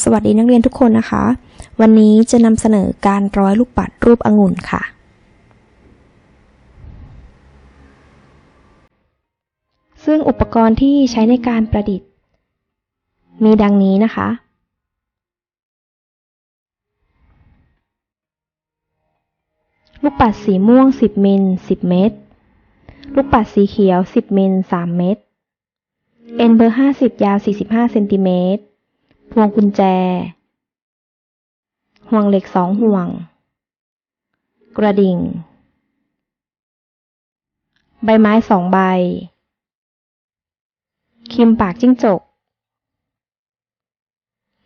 สวัสดีนักเรียนทุกคนนะคะ วันนี้จะนำเสนอการร้อยลูกปัดรูปองุ่นค่ะ ซึ่งอุปกรณ์ที่ใช้ในการประดิษฐ์ มีดังนี้นะคะ ลูกปัดสีม่วง 10 มิล 10 เม็ดลูกปัดสีเขียว 10 มิล 3 เม็ดเอ็นเบอร์ 50 ยาว 45 เซนติเมตร พวงกุญแจ ห่วงเหล็กสองห่วง กระดิ่ง ใบไม้สองใบ ครีมปากจิ้งจก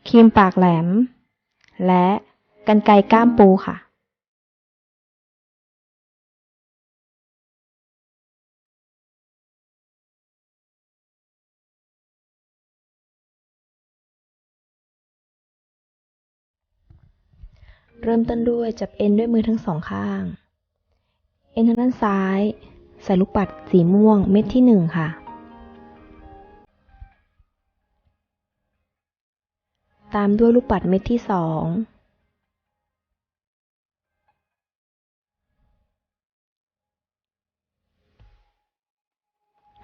ครีมปากแหลม และกันไกก้ามปูค่ะ เริ่มต้นด้วยจับเอ็นด้วยมือทั้งสองข้าง เอ็นทางด้านซ้าย ใส่ลูกปัดสีม่วงเม็ดที่หนึ่งค่ะ ตามด้วยลูกปัดเม็ดที่สอง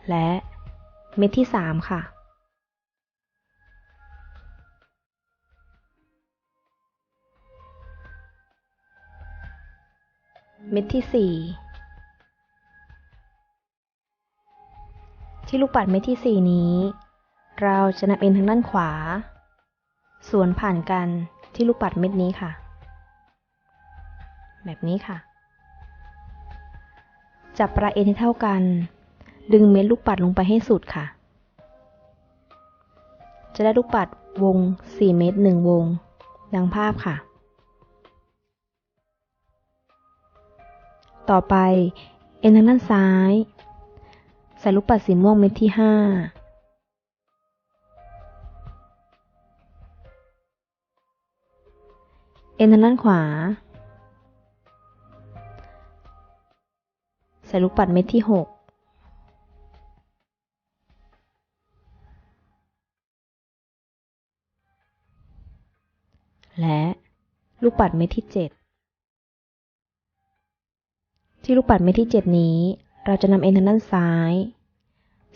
และเม็ดที่สามค่ะ เม็ดที่สี่ที่ลูกปัดเม็ดที่สี่นี้ เราจะนำเอ็นทางด้านขวา ส่วนผ่านกันที่ลูกปัดเม็ดนี้ค่ะ แบบนี้ค่ะ จับปลายเอ็นให้เท่ากัน ดึงเม็ดลูกปัดลงไปให้สุดค่ะ จะได้ลูกปัดวง 4 เม็ด1วง ดังภาพค่ะ ต่อไป เอ็นทางด้านซ้าย ใส่ลูกปัดสีม่วงเม็ดที่ห้าเอ็นทางด้านขวา ใส่ลูกปัดเม็ดที่หกและลูกปัดเม็ดที่เจ็ด ที่ลูกปัดเม็ดที่ 7 นี้ เราจะนำเอ็นทางด้านซ้าย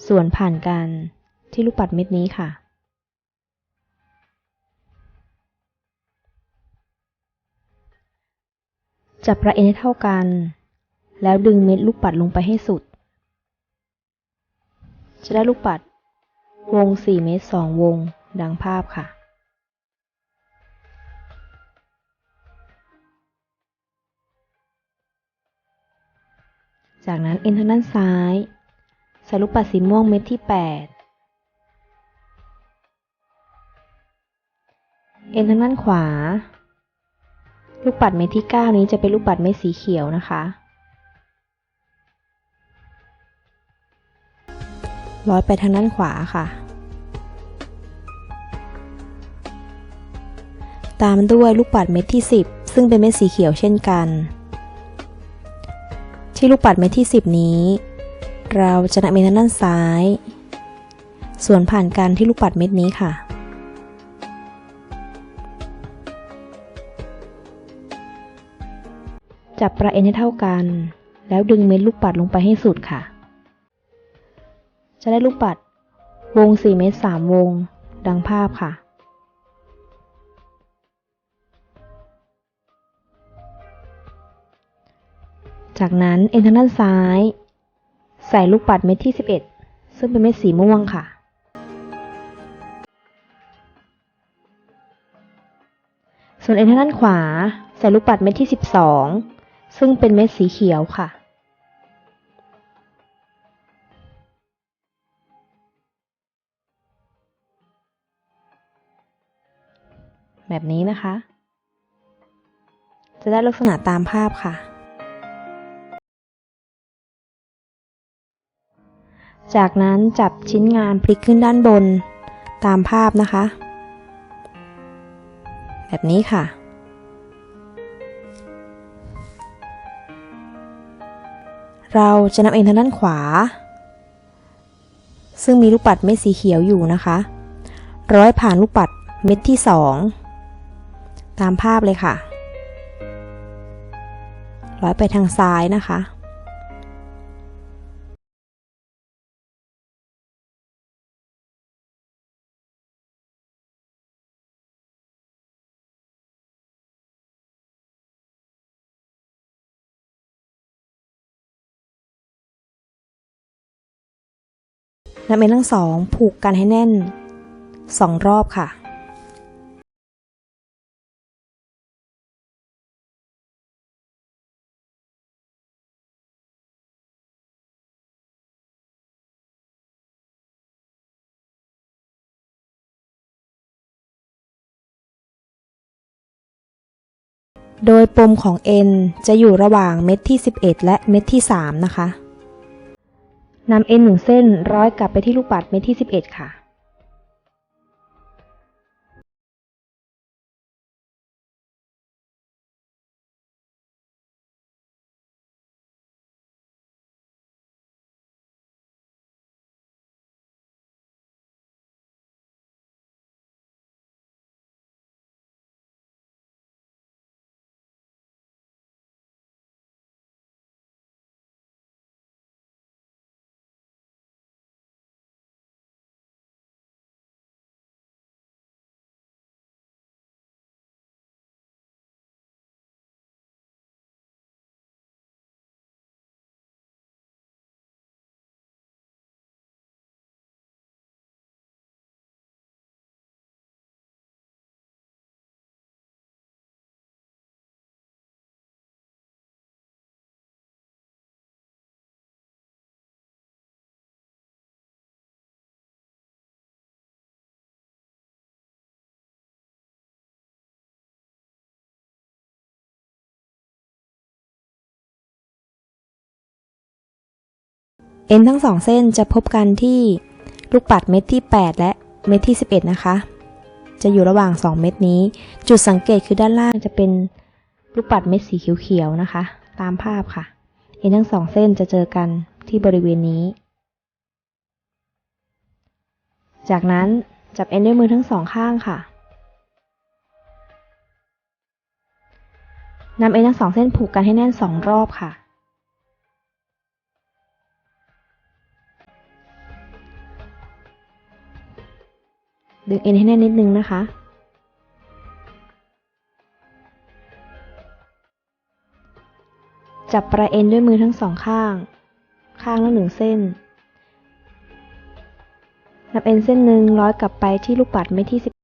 ส่วนผ่านกันที่ลูกปัดเม็ดนี้ค่ะ จับประเอ็นให้เท่ากัน แล้วดึงเม็ดลูกปัดลงไปให้สุด จะได้ลูกปัดวง 4 เมตร 2 วง ดังภาพค่ะ จากนั้นเอ็นทางด้านซ้ายใส่ลูกปัดสีม่วงเม็ดที่ 8 เอ็นทางด้านขวา ลูกปัดเม็ดที่ 9 นี้จะเป็นลูกปัดเม็ดสีเขียวนะคะร้อยไปทางด้านขวาค่ะ ตามด้วยลูกปัดเม็ดที่ 10 ซึ่งเป็นเม็ดสีเขียวเช่นกัน ที่ลูกปัดเม็ดที่ 10 นี้ เราจะนำเม็ดด้านซ้าย ส่วนผ่านกันที่ลูกปัดเม็ดนี้ค่ะ จับปลายเอ็นให้เท่ากัน แล้วดึงเม็ดลูกปัดลงไปให้สุดค่ะ จะได้ลูกปัดวง 4 เมตร 3 วง ดังภาพค่ะ จากนั้นเอ็นทางด้านซ้าย ใส่ลูกปัดเม็ดที่ 11 ซึ่งเป็นเม็ดสีม่วงค่ะ ส่วนเอ็นทางด้านขวา ใส่ลูกปัดเม็ดที่ 12 ซึ่งเป็นเม็ดสีเขียวค่ะแบบนี้นะคะ จะได้ลักษณะตามภาพค่ะ จากนั้นจับชิ้นงานพลิกขึ้นด้านบน ตามภาพนะคะ แบบนี้ค่ะ เราจะนำเอ็นทางด้านขวา ซึ่งมีลูกปัดเม็ดสีเขียวอยู่นะคะ ร้อยผ่านลูกปัดเม็ดที่สองตามภาพเลยค่ะ ร้อยไปทางซ้ายนะคะ นำเอ็นทั้งสองผูกกันให้แน่นสองรอบค่ะ โดยปมของ N จะอยู่ระหว่างเม็ดที่ 11 และเม็ดที่ 3 นะคะ นำเอ็นหนึ่งเส้นร้อยกลับไปที่ลูกปัดเม็ดที่ 11 ค่ะ N ทั้งสองเส้นจะพบกันที่ลูกปัดเม็ดที่ 8 และเม็ดที่ 11 นะคะ จะอยู่ระหว่าง 2 เม็ดนี้ จุดสังเกตคือด้านล่างจะเป็นลูกปัดเม็ดสีเขียวๆนะคะ ตามภาพค่ะ เอ็นทั้งสองเส้นจะเจอกันที่บริเวณนี้ จากนั้นจับเอ็นด้วยมือทั้งสองข้างค่ะนำเอ็นทั้งสองเส้นผูกกันให้แน่นสองรอบค่ะ ดึงเอ็นให้แน่นนิดนึงนะคะ จับปลายเอ็นด้วยมือทั้งสองข้าง ข้างละหนึ่งเส้นนับเอ็นเส้นหนึ่งร้อยกลับไปที่ลูกปัดเม็ดที่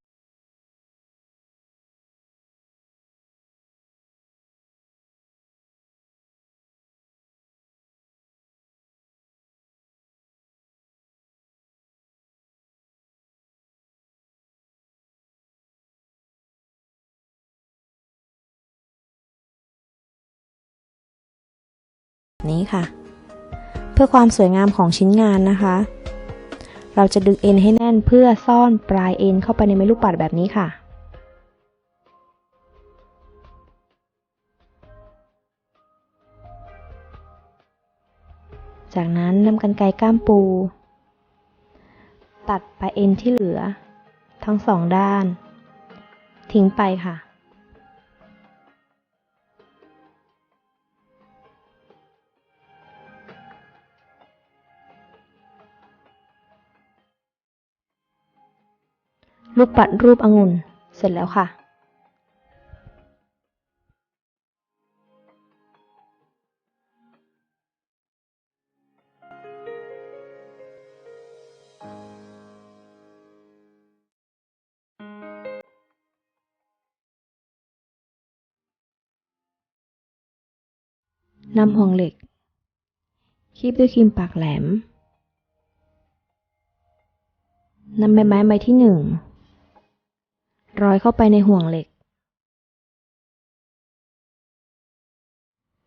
นี้ค่ะ เพื่อความสวยงามของชิ้นงานนะคะ เราจะดึงเอ็นให้แน่นเพื่อซ่อนปลายเอ็นเข้าไปในเม็ดลูกปัดแบบนี้ค่ะจากนั้นนำกันไกรก้ามปู ตัดปลายเอ็นที่เหลือ ทั้งสองด้าน ทิ้งไปค่ะ ลูกปัดรูปองุ่น เสร็จแล้วค่ะนำห่วงเหล็ก คีบด้วยครีมปากแหลม นำใบไม้ใบที่หนึ่ง ร้อยเข้าไปในห่วงเหล็ก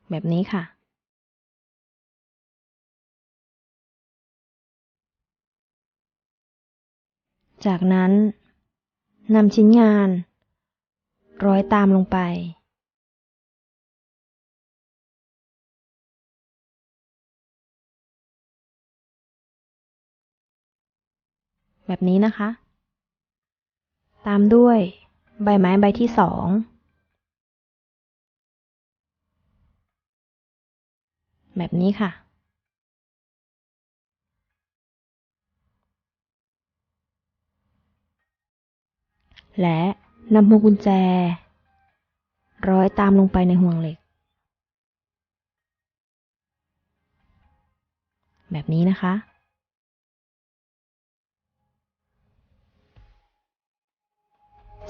แบบนี้ค่ะ จากนั้นนำชิ้นงาน ร้อยตามลงไป แบบนี้นะคะ ตามด้วย ใบไม้ใบที่สองแบบนี้ค่ะ และนำพวงกุญแจ ร้อยตามลงไปในห่วงเหล็ก แบบนี้นะคะ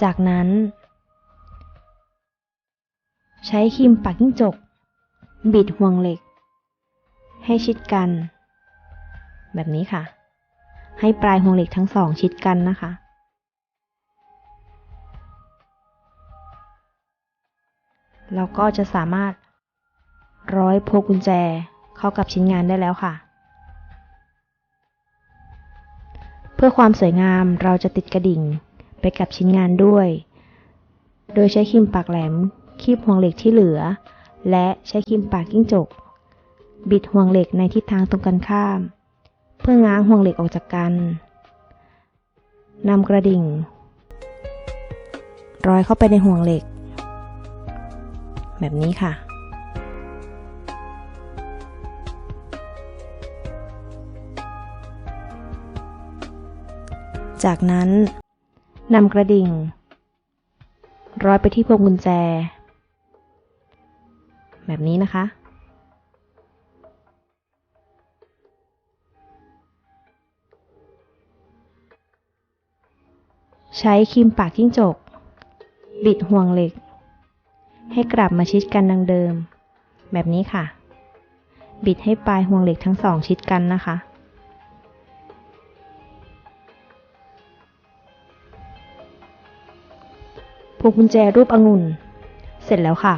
จากนั้น ใช้ครีมปักยิ่งจก บิดห่วงเหล็ก ให้ชิดกัน แบบนี้ค่ะ ให้ปลายห่วงเหล็กทั้งสองชิดกันนะคะเราก็จะสามารถร้อยพวงกุญแจเข้ากับชิ้นงานได้แล้วค่ะ เพื่อความสวยงามเราจะติดกระดิ่ง ไปกับชิ้นงานด้วย โดยใช้ครีมปากแหลม คีบห่วงเหล็กที่เหลือ และใช้ครีมปากกิ้งจก บิดห่วงเหล็กในทิศทางตรงกันข้าม เพื่อง้างห่วงเหล็กออกจากกันนำกระดิ่ง ร้อยเข้าไปในห่วงเหล็ก แบบนี้ค่ะจากนั้น นำกระดิ่ง ร้อยไปที่พวงกุญแจ แบบนี้นะคะ ใช้ครีมปากจิ้งจก บิดห่วงเหล็ก ให้กลับมาชิดกันดังเดิม แบบนี้ค่ะ บิดให้ปลายห่วงเหล็กทั้งสองชิดกันนะคะ พวงกุญแจรูปองุ่น เสร็จแล้วค่ะ